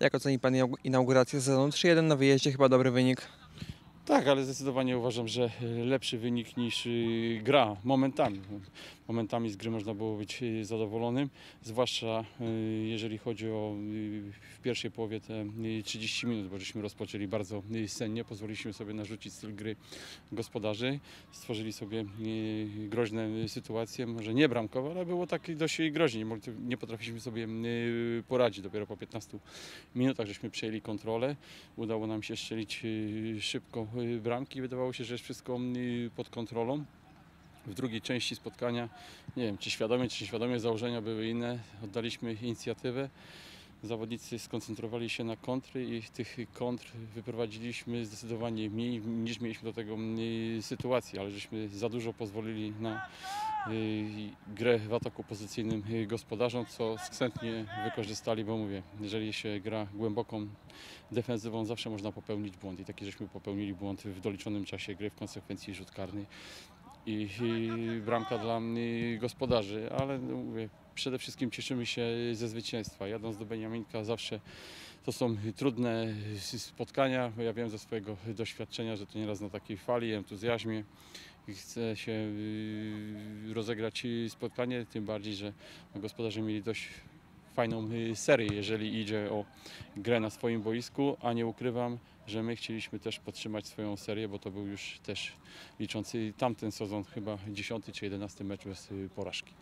Jak oceni Pan inaugu- inaugurację sezonu 3-1 na wyjeździe? Chyba dobry wynik. Tak, ale zdecydowanie uważam, że y, lepszy wynik niż y, gra momentami. Momentami z gry można było być y, zadowolonym, zwłaszcza y, jeżeli chodzi o y, w pierwszej połowie te y, 30 minut, bo żeśmy rozpoczęli bardzo sennie, pozwoliliśmy sobie narzucić styl gry gospodarzy, stworzyli sobie groźne sytuacje, może nie bramkowe, ale było tak dość groźnie, nie, potrafiliśmy sobie poradzić. Dopiero po 15 minutach żeśmy przejęli kontrolę, udało nam się strzelić szybko bramki. Wydawało się, że jest wszystko pod kontrolą. W drugiej części spotkania, nie wiem, czy świadomie, czy nieświadomie założenia były inne. Oddaliśmy inicjatywę. Zawodnicy skoncentrowali się na kontry i tych kontr wyprowadziliśmy zdecydowanie mniej niż mieliśmy do tego y, sytuacji, ale żeśmy za dużo pozwolili na y, grę w ataku pozycyjnym y, gospodarzom, co skrzętnie wykorzystali, bo mówię, jeżeli się gra głęboką defensywą, zawsze można popełnić błąd i taki żeśmy popełnili błąd w doliczonym czasie gry, w konsekwencji rzut karny i, i bramka dla y, gospodarzy, ale no, mówię, przede wszystkim cieszymy się ze zwycięstwa. Jadąc do Beniaminka zawsze to są trudne spotkania, ja wiem ze swojego doświadczenia, że to nieraz na takiej fali, entuzjazmie chce się y, rozegrać spotkanie, tym bardziej, że gospodarze mieli dość fajną y, serię, jeżeli idzie o grę na swoim boisku, a nie ukrywam, że my chcieliśmy też podtrzymać swoją serię, bo to był już też liczący tamten sezon chyba 10 czy 11 mecz bez y, porażki.